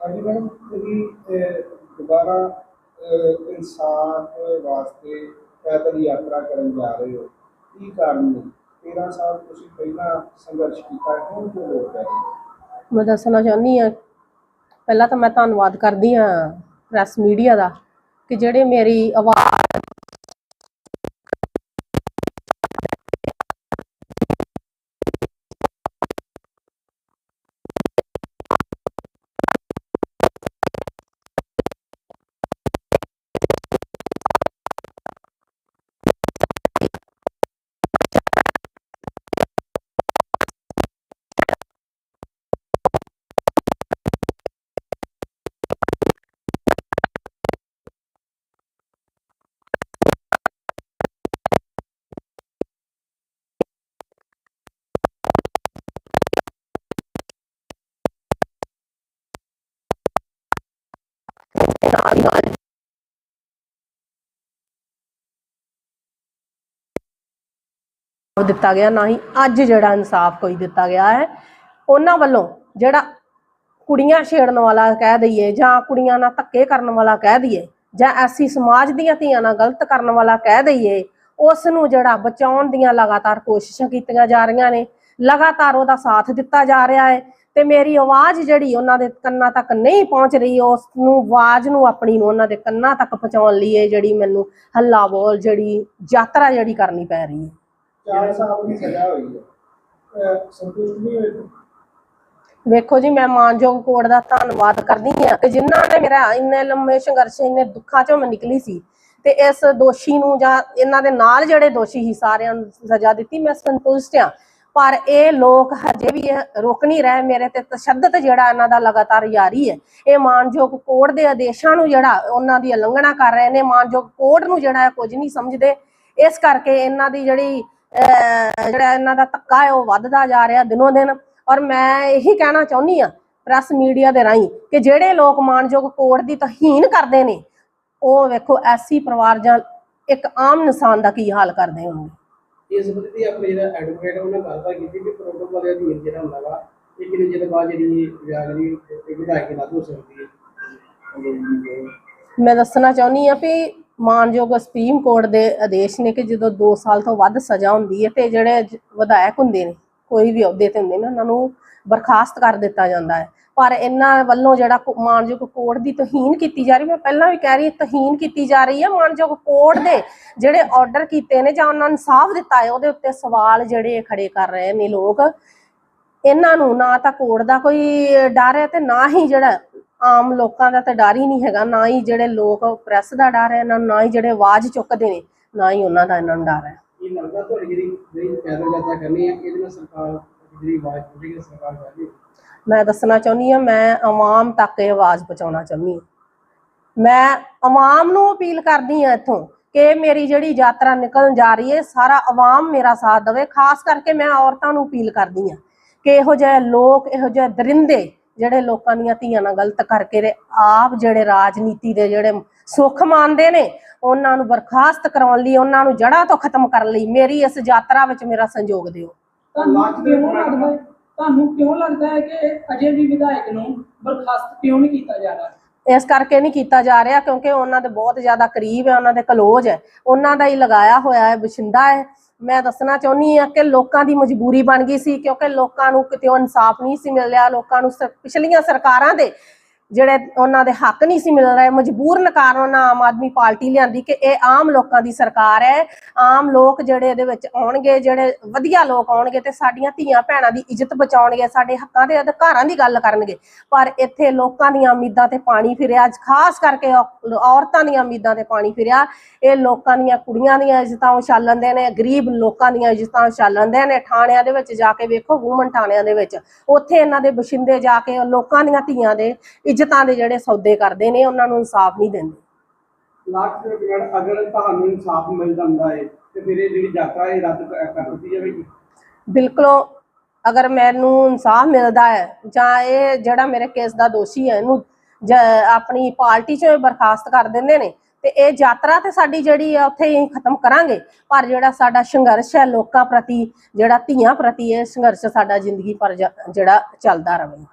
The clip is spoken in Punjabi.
ਹਾਂਜੀ ਮੈਡਮ ਤੁਸੀਂ ਦੁਬਾਰਾ ਅਹ, ਵਾਸਤੇ ਪੈਦਲ ਯਾਤਰਾ ਕਰਨ ਜਾ ਰਹੇ ਹੋ ਕੀ ਕਾਰਨ ਨੇ? 13 ਸਾਲ ਤੁਸੀਂ ਪਹਿਲਾਂ ਸੰਘਰਸ਼ ਕੀਤਾ ਹੈ ਕਿਉਂ ਲੋਕ ਰਹੇ ਮੈਂ ਦੱਸਣਾ ਚਾਹੁੰਦੀ ਹਾਂ ਪਹਿਲਾਂ ਤਾਂ ਮੈਂ ਧੰਨਵਾਦ ਕਰਦੀ ਹਾਂ ਪ੍ਰੈਸ ਮੀਡੀਆ ਦਾ ਕਿ ਜਿਹੜੇ ਮੇਰੀ ਆਵਾਜ਼ ਨਾਲ ਨਾਲ ਦਿੱਤਾ ਗਿਆ, ਨਾ ਹੀ ਅੱਜ ਜਿਹੜਾ ਇਨਸਾਫ ਕੋਈ ਦਿੱਤਾ ਗਿਆ ਹੈ। ਉਹਨਾਂ ਵੱਲੋਂ ਜਿਹੜਾ ਕੁੜੀਆਂ ਛੇੜਨ ਵਾਲਾ ਕਹਿ ਦਈਏ ਜਾਂ ਕੁੜੀਆਂ ਨਾਲ ਧੱਕੇ ਕਰਨ ਵਾਲਾ ਕਹਿ ਦਈਏ ਜਾਂ ਐਸੀ ਸਮਾਜ ਦੀਆਂ ਧੀਆਂ ਨਾਲ ਗਲਤ ਕਰਨ ਵਾਲਾ ਕਹਿ ਦਈਏ, ਉਸ ਨੂੰ ਜਿਹੜਾ ਬਚਾਉਣ ਦੀਆਂ ਲਗਾਤਾਰ ਕੋਸ਼ਿਸ਼ਾਂ ਕੀਤੀਆਂ ਜਾ ਰਹੀਆਂ ਨੇ, ਲਗਾਤਾਰ ਉਹਦਾ ਸਾਥ ਦਿੱਤਾ ਜਾ ਰਿਹਾ ਹੈ। ਤੇ ਮੇਰੀ ਆਵਾਜ਼ ਜਿਹੜੀ ਉਹਨਾਂ ਦੇ ਕੰਨਾਂ ਤੱਕ ਨਹੀਂ ਪਹੁੰਚ ਰਹੀ ਉਸ ਨੂੰ ਆਵਾਜ਼ ਨੂੰ ਆਪਣੀ ਨੂੰ ਉਹਨਾਂ ਦੇ ਕੰਨਾਂ ਤੱਕ ਪਹੁੰਚਾਉਣ ਲਈ ਇਹ ਜਿਹੜੀ ਮੈਨੂੰ ਹੱਲਾ ਬੋਲ ਜਿਹੜੀ ਯਾਤਰਾ ਜਿਹੜੀ ਕਰਨੀ ਪੈ ਰਹੀ ਹੈ। ਚਾਰ ਸਾਲ ਦੀ ਸਜ਼ਾ ਹੋਈ ਹੈ। ਅਹ, ਸੰਤੁਸ਼ਟ ਨਹੀਂ ਹੋਏ ਤੁਸੀਂ? ਵੇਖੋ ਜੀ ਮੈਂ ਮਾਨਯੋਗ ਕੋਰਟ ਦਾ ਧੰਨਵਾਦ ਕਰਦੀ ਹਾਂ ਕਿ ਜਿਨ੍ਹਾਂ ਨੇ ਮੇਰਾ ਇੰਨੇ ਲੰਮੇ ਸੰਘਰਸ਼ ਇੰਨੇ ਦੁੱਖਾਂ ਚੋਂ ਮੈਂ ਨਿਕਲੀ ਸੀ ਤੇ ਇਸ ਦੋਸ਼ੀ ਨੂੰ ਜਾਂ ਇਹਨਾਂ ਦੇ ਨਾਲ ਜਿਹੜੇ ਦੋਸ਼ੀ ਸੀ ਸਾਰਿਆਂ ਨੂੰ ਸਜ਼ਾ ਦਿੱਤੀ। ਮੈਂ ਸੰਤੁਸ਼ਟ ਹਾਂ ਪਰ ਇਹ ਲੋਕ ਹਜੇ ਵੀ ਇਹ ਰੁਕ ਨਹੀਂ ਰਹੇ ਮੇਰੇ ਤੇ ਤਸ਼ੱਦਦ ਜਿਹੜਾ ਇਹਨਾਂ ਦਾ ਲਗਾਤਾਰ ਜਾਰੀ ਹੈ। ਇਹ ਮਾਨਯੋਗ ਕੋਰਟ ਦੇ ਆਦੇਸ਼ਾਂ ਨੂੰ ਜਿਹੜਾ ਉਹਨਾਂ ਦੀ ਉਲੰਘਣਾ ਕਰ ਰਹੇ ਨੇ, ਮਾਨਯੋਗ ਕੋਰਟ ਨੂੰ ਜਿਹੜਾ ਹੈ ਕੁਝ ਨਹੀਂ ਸਮਝਦੇ। ਇਸ ਕਰਕੇ ਇਹਨਾਂ ਦੀ ਜਿਹੜੀ ਜਿਹੜਾ ਇਹਨਾਂ ਦਾ ਧੱਕਾ ਹੈ ਉਹ ਵੱਧਦਾ ਜਾ ਰਿਹਾ ਦਿਨੋਂ ਦਿਨ। ਔਰ ਮੈਂ ਇਹੀ ਕਹਿਣਾ ਚਾਹੁੰਦੀ ਆ ਪ੍ਰੈਸ ਮੀਡੀਆ ਦੇ ਰਾਹੀਂ ਕਿ ਜਿਹੜੇ ਲੋਕ ਮਾਨਯੋਗ ਕੋਰਟ ਦੀ ਤਹੀਨ ਕਰਦੇ ਨੇ, ਉਹ ਵੇਖੋ ਐਸੀ ਪਰਿਵਾਰ ਜਾਂ ਇੱਕ ਆਮ ਇਨਸਾਨ ਦਾ ਕੀ ਹਾਲ ਕਰਦੇ ਹੋਣਗੇ। ਇਸ ਸੰਬੰਧੀ ਆਪਣੇ ਜਿਹੜਾ ਐਡਵੋਕੇਟ ਉਹਨਾਂ ਗੱਲਬਾਤ ਕੀਤੀ ਕਿ ਪ੍ਰੋਟੋਕੋਲ ਵਾਲੇ ਅਧੀਨ ਜਿਹੜਾ ਹੁੰਦਾ ਵਾ, ਇਹ ਕਿੰਨੇ ਚਿਰ ਬਾਅਦ ਜਿਹੜੀ ਵਿਆਹ ਦੀ ਇੱਕ ਵਿਧਾਇਕ ਲਾਗੂ ਹੋ ਸਕਦੀ ਹੈ। ਮੈਂ ਦੱਸਣਾ ਚਾਹੁੰਦੀ ਆ ਵੀ ਮਾਨਯੋਗ ਸੁਪਰੀਮ ਕੋਰਟ ਦੇ ਆਦੇਸ਼ ਨੇ ਕਿ ਜਦੋਂ 2 ਸਾਲ ਤੋਂ ਵੱਧ ਸਜ਼ਾ ਹੁੰਦੀ ਹੈ ਤੇ ਜਿਹੜੇ ਵਿਧਾਇਕ ਹੁੰਦੇ ਨੇ, ਕੋਈ ਵੀ ਅਹੁਦੇ ਤੇ ਹੁੰਦੇ ਨੇ, ਉਹਨਾਂ ਨੂੰ ਬਰਖਾਸਤ ਕਰ ਦਿੱਤਾ ਜਾਂਦਾ ਹੈ। ਪਰ ਇਹਨਾਂ ਵੱਲੋਂ ਜਿਹੜਾ ਮਾਨਯੋਗ ਕੋਰਟ ਦੀ ਤੋਹੀਨ ਕੀਤੀ ਜਾ ਰਹੀ, ਮੈਂ ਪਹਿਲਾਂ ਵੀ ਕਹਿ ਰਹੀ ਤੋਹੀਨ ਕੀਤੀ ਜਾ ਰਹੀ ਹੈ ਮਾਨਯੋਗ ਕੋਰਟ ਦੇ ਜਿਹੜੇ ਆਰਡਰ ਕੀਤੇ ਨੇ ਜਾਂ ਉਹਨਾਂ ਨੂੰ ਇਨਸਾਫ ਦਿੱਤਾ ਹੈ, ਉਹਦੇ ਉੱਤੇ ਸਵਾਲ ਜਿਹੜੇ ਖੜੇ ਕਰ ਰਹੇ ਨੇ ਲੋਕ। ਇਹਨਾਂ ਨੂੰ ਨਾ ਤਾਂ ਕੋਰਟ ਦਾ ਕੋਈ ਡਰ ਹੈ ਤੇ ਨਾ ਹੀ ਜਿਹੜਾ ਆਮ ਲੋਕਾਂ ਦਾ ਤਾਂ ਡਰ ਹੀ ਨਹੀਂ ਹੈਗਾ, ਨਾ ਹੀ ਜਿਹੜੇ ਲੋਕ ਪ੍ਰੈਸ ਦਾ ਡਰ ਹੈ ਇਹਨਾਂ ਨੂੰ, ਨਾ ਹੀ ਜਿਹੜੇ ਆਵਾਜ਼ ਚੁੱਕਦੇ ਨੇ, ਨਾ ਹੀ ਉਹਨਾਂ ਦਾ ਇਹਨਾਂ ਨੂੰ ਡਰ ਹੈ। ਇਹ ਲੱਗਦਾ ਤੁਹਾਡੀ ਜਿਹੜੀ ਜਿਹੜੀ ਪੈਦਲ ਯਾਤਰਾ ਕਰਨੀ ਹੈ, ਇਹਦੇ ਨਾਲ ਸਰਕਾਰ, ਜਿਹੜੀ ਆਵਾਜ਼ ਉੱਠੇਗੀ ਸਰਕਾਰ ਕਰਦੀ ਮੈਂ ਦੱਸਣਾ ਚਾਹੁੰਦੀ ਹਾਂ, ਮੈਂ ਆਵਾਮ ਤੱਕ ਇਹ ਆਵਾਜ਼ ਪਹੁੰਚਾਉਣਾ ਚਾਹੁੰਦੀ ਹਾਂ। ਮੈਂ ਆਵਾਮ ਨੂੰ ਅਪੀਲ ਕਰਦੀ ਹਾਂ ਇੱਥੋਂ ਕਿ ਮੇਰੀ ਜਿਹੜੀ ਯਾਤਰਾ ਨਿਕਲਣ ਜਾ ਰਹੀ ਹੈ, ਸਾਰਾ ਆਵਾਮ ਮੇਰਾ ਸਾਥ ਦੇਵੇ। ਖਾਸ ਕਰਕੇ ਮੈਂ ਔਰਤਾਂ ਨੂੰ ਅਪੀਲ ਕਰਦੀ ਹਾਂ ਕਿ ਇਹੋ ਜਿਹੇ ਲੋਕ, ਇਹੋ ਜਿਹੇ ਦਰਿੰਦੇ ਜਿਹੜੇ ਲੋਕਾਂ ਦੀਆਂ ਧੀਆਂ ਨਾਲ ਗਲਤ ਕਰਕੇ ਤੇ ਆਪ ਜਿਹੜੇ ਰਾਜਨੀਤੀ ਦੇ ਜਿਹੜੇ ਸੁੱਖ ਮੰਨਦੇ ਨੇ, ਉਹਨਾਂ ਨੂੰ ਬਰਖਾਸਤ ਕਰਾਉਣ ਲਈ, ਉਹਨਾਂ ਨੂੰ ਜੜ੍ਹਾਂ ਤੋਂ ਖਤਮ ਕਰਨ ਲਈ ਮੇਰੀ ਇਸ ਯਾਤਰਾ ਵਿੱਚ ਮੇਰਾ ਸੰਯੋਗ ਦਿਓ। ਤੁਹਾਨੂੰ ਕਿਉਂ ਲੱਗਦਾ ਹੈ ਕਿ ਅਜੇ ਵੀ ਵਿਧਾਇਕ ਨੂੰ ਬਰਖਾਸਤ ਕਿਉਂ ਨਹੀਂ ਕੀਤਾ ਜਾ ਰਿਹਾ? ਇਸ ਕਰਕੇ ਨਹੀਂ ਕੀਤਾ ਜਾ ਰਿਹਾ, ਕਿਉਂਕਿ ਉਹਨਾਂ ਦੇ ਬਹੁਤ ਜ਼ਿਆਦਾ ਕਰੀਬ ਹੈ, ਉਹਨਾਂ ਦੇ ਕਲੋਜ ਹੈ। ਉਹਨਾਂ ਦਾ ਹੀ ਲਗਾਇਆ ਹੋਇਆ ਹੈ, ਬਸ਼ਿੰਦਾ ਹੈ। ਮੈਂ ਦੱਸਣਾ ਚਾਹੁੰਦੀ ਹਾਂ ਕਿ ਲੋਕਾਂ ਦੀ ਮਜਬੂਰੀ ਬਣ ਗਈ ਸੀ, ਕਿਉਂਕਿ ਲੋਕਾਂ ਨੂੰ ਕਿਤੇ ਇਨਸਾਫ ਨਹੀਂ ਸੀ ਮਿਲ ਰਿਹਾ, ਲੋਕਾਂ ਨੂੰ ਪਿਛਲੀਆਂ ਸਰਕਾਰਾਂ ਦੇ ਜਿਹੜੇ ਉਹਨਾਂ ਦੇ ਹੱਕ ਨਹੀਂ ਸੀ ਮਿਲ ਰਹੇ, ਮਜਬੂਰਨ ਕਾਰਨ ਉਹਨਾਂ ਆਮ ਆਦਮੀ ਪਾਰਟੀ ਲਿਆਂਦੀ ਕਿ ਇਹ ਆਮ ਲੋਕਾਂ ਦੀ ਸਰਕਾਰ ਹੈ। ਆਮ ਲੋਕ ਜਿਹੜੇ ਇਹਦੇ ਵਿੱਚ ਆਉਣਗੇ, ਜਿਹੜੇ ਵਧੀਆ ਲੋਕ ਆਉਣਗੇ ਤੇ ਸਾਡੀਆਂ ਧੀਆਂ ਭੈਣਾਂ ਦੀ ਇੱਜ਼ਤ ਬਚਾਉਣਗੇ, ਸਾਡੇ ਹੱਕਾਂ ਦੇ ਅਧਿਕਾਰਾਂ ਦੀ ਗੱਲ ਕਰਨਗੇ। ਪਰ ਇੱਥੇ ਲੋਕਾਂ ਦੀਆਂ ਉਮੀਦਾਂ ਤੇ ਪਾਣੀ ਫਿਰਿਆ ਖਾਸ ਕਰਕੇ ਔਰਤਾਂ ਦੀਆਂ ਉਮੀਦਾਂ ਤੇ ਪਾਣੀ ਫਿਰਿਆ। ਇਹ ਲੋਕਾਂ ਦੀਆਂ ਕੁੜੀਆਂ ਦੀਆਂ ਇੱਜ਼ਤਾਂ ਉਛਾਲਣਦੇ ਨੇ, ਗਰੀਬ ਲੋਕਾਂ ਦੀਆਂ ਇੱਜ਼ਤਾਂ ਉਛਾਲਣਦੇ ਨੇ, ਥਾਣਿਆਂ ਦੇ ਵਿੱਚ ਜਾ ਕੇ ਵੇਖੋ, ਵੂਮਨ ਥਾਣਿਆਂ ਦੇ ਵਿੱਚ। ਉੱਥੇ ਇਹਨਾਂ ਦੇ ਬਸ਼ਿੰਦੇ ਜਾ ਕੇ ਲੋਕਾਂ ਦੀਆਂ ਧੀਆਂ ਦੇ ਇੱਜ਼ਤਾਂ ਦੇ ਜਿਹੜੇ ਸੌਦੇ ਕਰਦੇ ਨੇ ਉਹਨਾਂ ਨੂੰ ਇਨਸਾਫ ਨਹੀਂ ਦਿੰਦੇ। ਲਾਸਟ ਦੇ ਬਿਨਾਂ ਅਗਰ ਤੁਹਾਨੂੰ ਇਨਸਾਫ ਮਿਲ ਜਾਂਦਾ ਹੈ ਤੇ ਫਿਰ ਇਹ ਜਿਹੜੀ ਯਾਤਰਾ ਇਹ ਰੱਦ ਕਰ ਕਰ ਦਿੱਤੀ ਜਾਵੇਗੀ? ਬਿਲਕੁਲ ਅਗਰ ਮੈਨੂੰ ਇਨਸਾਫ ਮਿਲਦਾ ਹੈ ਜਾਂ ਇਹ ਜਿਹੜਾ ਮੇਰੇ ਕੇਸ ਦਾ ਦੋਸ਼ੀ ਹੈ ਇਹਨੂੰ ਆਪਣੀ ਪਾਰਟੀ ਚੋਂ ਬਰਖਾਸਤ ਕਰ ਦਿੰਦੇ ਨੇ ਤੇ ਇਹ ਯਾਤਰਾ ਤੇ ਸਾਡੀ ਜਿਹੜੀ ਆ ਉੱਥੇ ਹੀ ਖਤਮ ਕਰਾਂਗੇ। ਪਰ ਜਿਹੜਾ ਸਾਡਾ ਸੰਘਰਸ਼ ਹੈ ਲੋਕਾਂ ਪ੍ਰਤੀ ਜਿਹੜਾ ਧੀਆਂ ਪ੍ਰਤੀ ਇਹ ਸੰਘਰਸ਼ ਸਾਡਾ ਜ਼ਿੰਦਗੀ ਪਰ ਜਿਹੜਾ ਚੱਲਦਾ ਰਹੇ